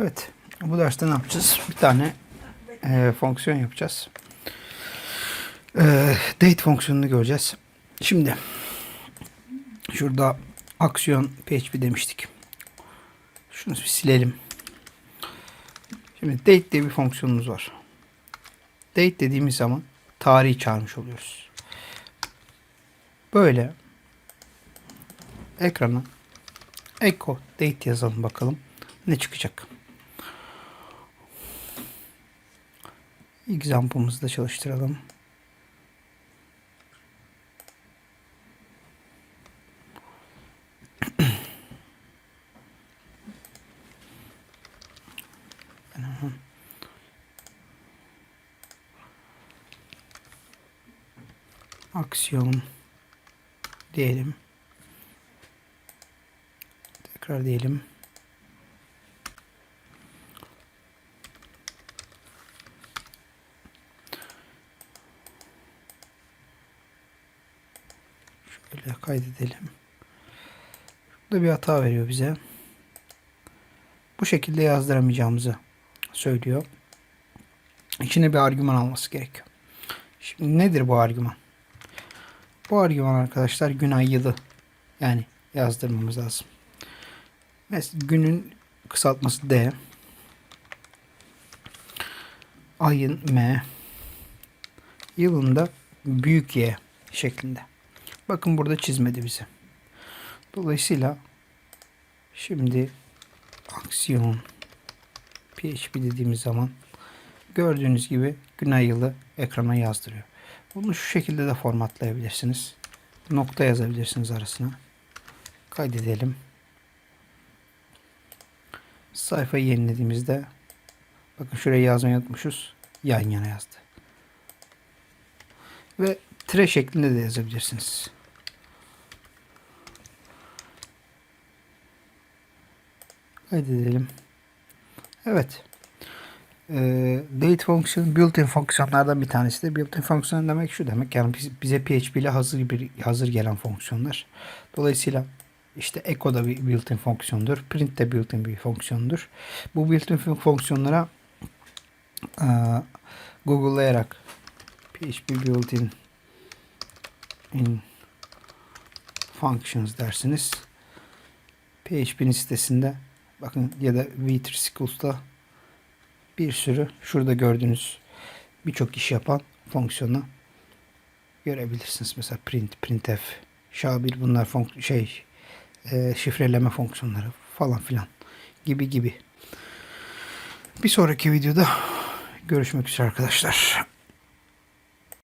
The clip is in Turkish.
Evet. Bu derste ne yapacağız? Bir tane e, fonksiyon yapacağız. E, date fonksiyonunu göreceğiz. Şimdi şurada aksiyon PHP demiştik. Şunu bir silelim. Şimdi date diye bir fonksiyonumuz var. Date dediğimiz zaman tarihi çağırmış oluyoruz. Böyle ekrana echo date yazalım bakalım ne çıkacak. Example'ımızı da çalıştıralım. Aksiyon diyelim. Tekrar diyelim. Şöyle kaydedelim. Burada bir hata veriyor bize. Bu şekilde yazdıramayacağımızı söylüyor. İçine bir argüman alması gerekiyor. Şimdi nedir bu argüman? Bu argüman arkadaşlar gün ay yılı yani yazdırmamız lazım. Mesela günün kısaltması D. Ayın M. Yılında büyük Y şeklinde. Bakın burada çizmedi bize. Dolayısıyla şimdi aksiyon PHP dediğimiz zaman gördüğünüz gibi gün ay yılı ekrana yazdırıyor. Bunu şu şekilde de formatlayabilirsiniz. Nokta yazabilirsiniz arasına. Kaydedelim. Sayfayı yenilediğimizde bakın şuraya yazmayı unutmuşuz. Yan yana yazdı. Ve tire şeklinde de yazabilirsiniz. Kaydedelim. Evet. Ee, date fonksiyon built-in fonksiyonlardan bir tanesi de built-in fonksiyon demek şu demek yani biz- bize PHP ile hazır bir hazır gelen fonksiyonlar. Dolayısıyla işte echo da bir built-in fonksiyondur. Print de built-in bir fonksiyondur. Bu built-in fon- fonksiyonlara e, Google'layarak PHP built-in in functions dersiniz. PHP'nin sitesinde bakın ya da V3Schools bir sürü şurada gördüğünüz birçok iş yapan fonksiyonu görebilirsiniz. Mesela print, printf, SHA-1 bunlar fonk şey e, şifreleme fonksiyonları falan filan gibi gibi. Bir sonraki videoda görüşmek üzere arkadaşlar.